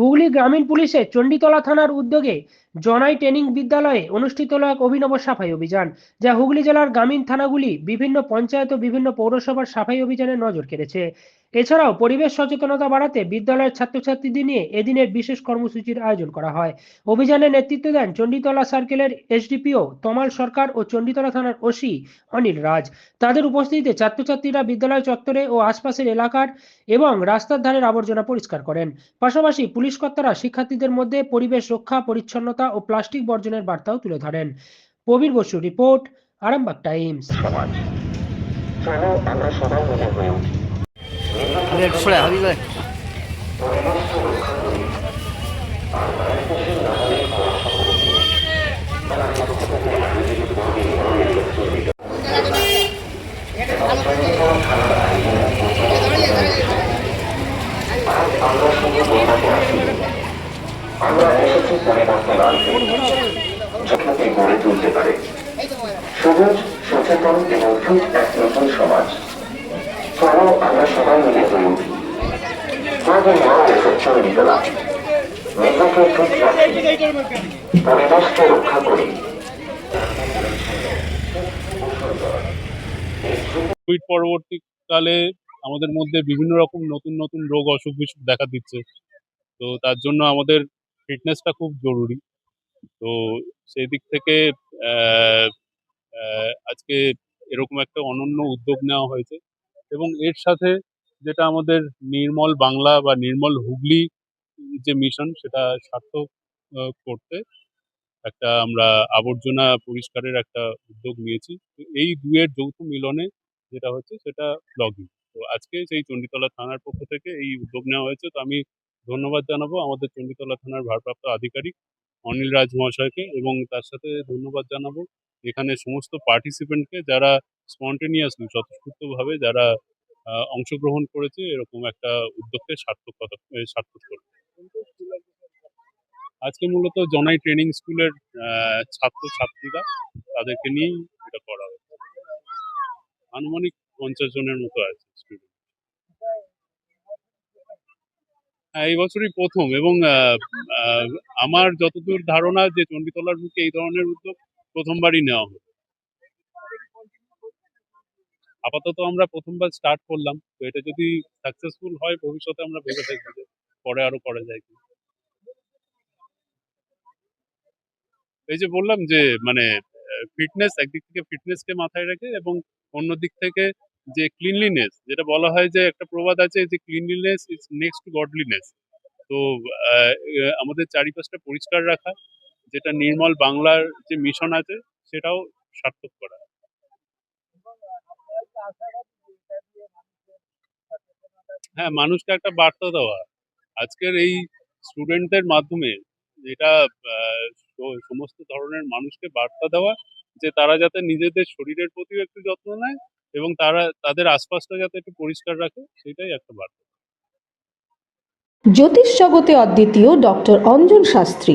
হুগলি গ্রামীণ পুলিশের চণ্ডীতলা থানার উদ্যোগে জনাই ট্রেনিং বিদ্যালয়ে অনুষ্ঠিত হল এক অভিনব সাফাই অভিযান, যা হুগলি জেলার গ্রামীণ থানাগুলি বিভিন্ন পঞ্চায়েত ও বিভিন্ন পৌরসভার সাফাই অভিযানে নজর কেড়েছে। এছাড়াও পরিবেশ সচেতনতা বাড়াতে বিদ্যালয়ের ছাত্রছাত্রীদের নিয়ে এদিনের বিশেষ কর্মসূচির আয়োজন করা হয়। অভিযানে নেতৃত্ব দেন চণ্ডীতলা সার্কেলের এসডিপিও তমাল সরকার ও চণ্ডীতলা থানার ওসি অনিল রাজ। তাদের উপস্থিতিতে ছাত্রছাত্রীরা বিদ্যালয় চত্বরে ও আশপাশের এলাকার এবং রাস্তার ধারের আবর্জনা পরিষ্কার করেন। পাশাপাশি পুলিশ কর্তারা শিক্ষার্থীদের মধ্যে পরিবেশ রক্ষা, পরিচ্ছন্নতা ও প্লাস্টিক বর্জনের বার্তাও তুলে ধরেন। Prabir Basu report, Arambagh Times. চলো আমরা সবাই মিলে হয়ে উঠি। আমি চলিত আজ আমরা এসেছি পরিবর্তন গড়ে তুলতে পারে সবুজ, সচেতন এবং ফিট এক নতুন সমাজ। কোভিড পরবর্তীকালে আমাদের মধ্যে বিভিন্ন রকম নতুন নতুন রোগ, অসুখ বিসুখ দেখা দিচ্ছে। তো তার জন্য আমাদের ফিটনেসটা খুব জরুরি। তো সেই দিক থেকে আজকে এরকম একটা অনন্য উদ্যোগ নেওয়া হয়েছে। এবং এর সাথে যেটা আমাদের নির্মল বাংলা বা নির্মল হুগলি যে মিশন সেটা সার্থক করতে একটা আমরা আবর্জনা পরিষ্কারের একটা উদ্যোগ নিয়েছি। তো এই দুয়ের যৌথ মিলনে যেটা হচ্ছে সেটা ব্লগিং তো আজকে সেই চণ্ডীতলা থানার পক্ষ থেকে এই উদ্যোগ নেওয়া হয়েছে। তো আমি ধন্যবাদ জানাব আমাদের চণ্ডীতলা থানার ভারপ্রাপ্ত আধিকারিক অনিল রাজ মহাশয়কে এবং তার সাথে ধন্যবাদ জানাব। এখানে সমস্ত পার্টিসিপেন্টকে যারা স্পন্টেনিয়াসলি স্বতঃস্ফূর্তভাবে যারা অংশগ্রহণ করেছে এরকম একটা উদ্যোগকে সার্থকতা সার্থক আজকে মূলত জনাই ট্রেনিং স্কুলের ছাত্র ছাত্রীরা তাদেরকে নিয়েই এটা করা হয়েছে আনুমানিক পঞ্চাশ জনের মতো আছে হ্যাঁ এই বছরই প্রথম এবং আমার যতদূর ধারণা যে চণ্ডীতলার বুকে এই ধরনের উদ্যোগ প্রথমবারই নেওয়া হলো। আপাতত আমরা প্রথমবার স্টার্ট করলাম, তো এটা যদি সাকসেসফুল হয়, ভবিষ্যতে আমরা ভেবে থাকব যে পরে আরও করা যায় কি এই যে বললাম যে মানে ফিটনেস একদিক থেকে ফিটনেসকে মাথায় রেখে এবং অন্য দিক থেকে যে ক্লিনলিনেস যেটা বলা হয় যে একটা প্রবাদ আছে যে ক্লিনলিনেস ইজ নেক্সট গডলিনেস তো আমাদের চারিপাশটা পরিষ্কার রাখা, যেটা নির্মল বাংলার যে মিশন আছে, সেটাও সার্থক করা। হ্যাঁ মানুষকে একটা বার্তা দেওয়া। আজকের এই স্টুডেন্টদের মাধ্যমে আহ, সমস্ত ধরনের মানুষকে বার্তা দেওয়া যে তারা যাতে নিজেদের শরীরের প্রতিও একটু যত্ন নেয় এবং তারা তাদের আশপাশটা যাতে একটু পরিষ্কার রাখে সেটাই একটা বার্তা। জ্যোতিষ জগতে অদ্বিতীয় ডক্টর অঞ্জন শাস্ত্রী।